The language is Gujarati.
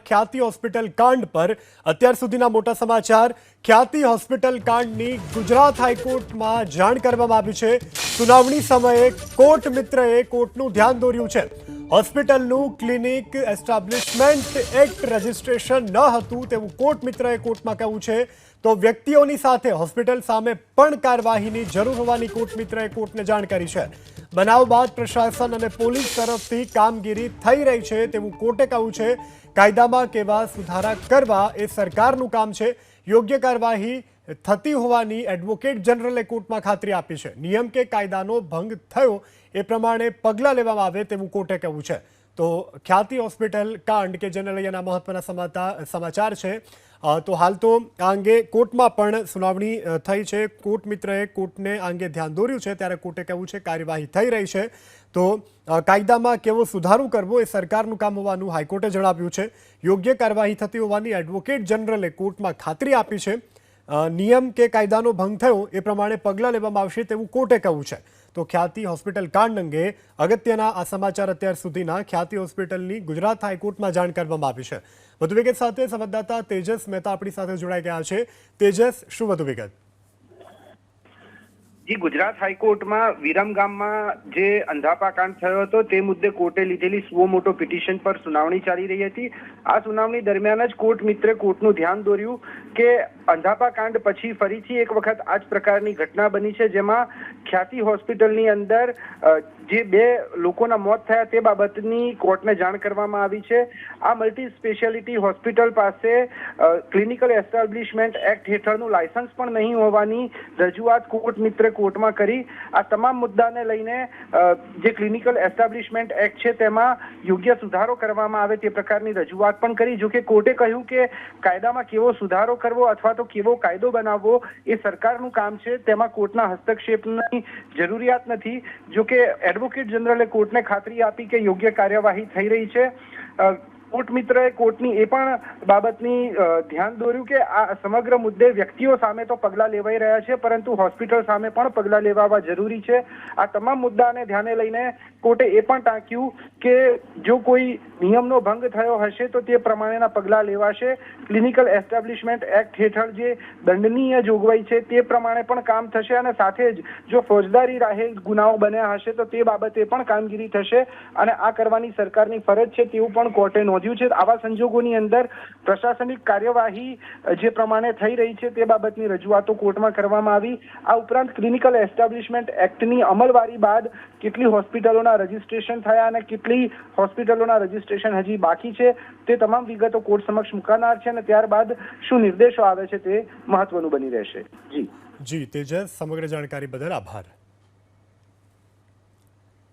ખ્યાતિ હોસ્પિટલ કાંડ પર અત્યાર સુધીના મોટા સમાચાર. ખ્યાતિ હોસ્પિટલ કાંડની ગુજરાત હાઈકોર્ટમાં જાણ કરવામાં આવી છે. સુનાવણી સમયે કોર્ટ મિત્રએ કોર્ટનું ધ્યાન દોર્યું છે. હોસ્પિટલનું ક્લિનિક એસ્ટાબ્લિશમેન્ટ એક્ટ રજિસ્ટ્રેશન ન હતું તેવું કોર્ટ મિત્રએ કોર્ટમાં કહ્યું છે. તો વ્યક્તિઓની સાથે હોસ્પિટલ સામે પણ કાર્યવાહીની જરૂર હોવાની કોર્ટ મિત્રએ કોર્ટને જાણ કરી છે. બનાવ બાદ પ્રશાસન અને પોલીસ તરફથી કામગીરી થઈ રહી છે તેવું કોર્ટે કહ્યું છે. કાયદામાં કેવા સુધારા કરવા એ સરકારનું કામ છે. યોગ્ય કાર્યવાહી થતી હોવાની એડવોકેટ જનરલે કોર્ટમાં ખાતરી આપી છે. નિયમ કે કાયદાનો ભંગ થયો એ પ્રમાણે પગલાં લેવામાં આવે તેવું કોર્ટે કહ્યું છે. તો ખ્યાતિ હોસ્પિટલ કાંડ કે જેને લઈ એના મહત્વના સમાચાર છે. તો હાલ તો આ અંગે કોર્ટમાં પણ સુનાવણી થઈ છે. કોર્ટ મિત્રએ કોર્ટને આ અંગે ધ્યાન દોર્યું છે. ત્યારે કોર્ટે કહ્યું છે, કાર્યવાહી થઈ રહી છે. તો કાયદામાં કેવો સુધારો કરવો એ સરકારનું કામ હોવાનું હાઈકોર્ટે જણાવ્યું છે. યોગ્ય કાર્યવાહી થતી હોવાની એડવોકેટ જનરલે કોર્ટમાં ખાતરી આપી છે. નિયમ કે કાયદાનો ભંગ થયો એ પ્રમાણે પગલાં લેવામાં આવશે તેવું કોર્ટે કહ્યું છે. તો ખ્યાતિ હોસ્પિટલ કાંડ અંગે અગત્યના આ સમાચાર અત્યાર સુધીના ખ્યાતિ હોસ્પિટલની ગુજરાત હાઈકોર્ટમાં જાણ કરવામાં આવી છે. વધુ વિગત સાથે સંવાદદાતા તેજસ મહેતા આપણી સાથે જોડાઈ ગયા છે. તેજસ, શું વધુ વિગત? જી, ગુજરાત હાઈકોર્ટમાં વિરમ ગામમાં જે અંધાપા કાંડ થયો હતો તે મુદ્દે કોર્ટે લીધેલી સુઓ મોટો પિટિશન પર સુનાવણી ચાલી રહી હતી. આ સુનાવણી દરમિયાન જ કોર્ટ મિત્રે કોર્ટનું ધ્યાન દોર્યું કે અંધાપા કાંડ પછી ફરીથી એક વખત આ જ પ્રકારની ઘટના બની છે, જેમાં ખ્યાતિ હોસ્પિટલની અંદર જે બે લોકોના મોત થયા તે બાબતની કોર્ટને જાણ કરવામાં આવી છે. આ મલ્ટી સ્પેશિયાલિટી હોસ્પિટલ પાસે ક્લિનિકલ એસ્ટાબ્લિશમેન્ટ એક્ટ હેઠળનું લાયસન્સ પણ નહીં હોવાની રજૂઆત કોર્ટ મિત્ર કોર્ટમાં કરી. આ તમામ મુદ્દાને લઈને જે ક્લિનિકલ એસ્ટાબ્લિશમેન્ટ એક્ટ છે તેમાં યોગ્ય સુધારો કરવામાં આવે તે પ્રકારની રજૂઆત પણ કરી. જોકે કોર્ટે કહ્યું કે કાયદામાં કેવો સુધારો કરવો અથવા તો કેવો કાયદો બનાવવો એ સરકારનું કામ છે. તેમાં કોર્ટના હસ્તક્ષેપની જરૂરિયાત નથી. જો કે એડવોકેટ જનરલે કોર્ટને ખાતરી આપી કે યોગ્ય કાર્યવાહી થઈ રહી છે. કોર્ટ મિત્રએ કોર્ટની એ પણ બાબતની ધ્યાન દોર્યું કે આ સમગ્ર મુદ્દે વ્યક્તિઓ સામે તો પગલાં લેવાઈ રહ્યા છે, પરંતુ હોસ્પિટલ સામે પણ પગલાં લેવાવા જરૂરી છે. આ તમામ મુદ્દાને ધ્યાને લઈને કોર્ટે એ પણ ટાંક્યું કે જો કોઈ નિયમનો ભંગ થયો હશે તો તે પ્રમાણેના પગલાં લેવાશે. ક્લિનિકલ એસ્ટાબ્લિશમેન્ટ એક્ટ હેઠળ જે દંડનીય જોગવાઈ છે તે પ્રમાણે પણ કામ થશે અને સાથે જ જો ફોજદારી રાહે ગુનાઓ બન્યા હશે તો તે બાબતે પણ કામગીરી થશે અને આ કરવાની સરકારની ફરજ છે તેવું પણ કોર્ટે નોંધ્યું છે. આવા સંજોગોની અંદર પ્રશાસનિક કાર્યવાહી જે પ્રમાણે થઈ રહી છે તે બાબતની રજૂઆતો કોર્ટમાં કરવામાં આવી. આ ઉપરાંત ક્લિનિકલ એસ્ટાબ્લિશમેન્ટ એક્ટની અમલવારી બાદ કેટલી હોસ્પિટલોના રજીસ્ટ્રેશન થયા અને કેટલી હોસ્પિટલોના રજીસ્ટ્રેશન હજી બાકી છે તે તમામ વિગતો કોર્ટ સમક્ષ મુકાનાર છે અને ત્યારબાદ શું નિર્દેશો આવે છે તે મહત્વનું બની રહેશે. જી. જી, તેજસ, સમગ્ર જાણકારી બદલ આભાર.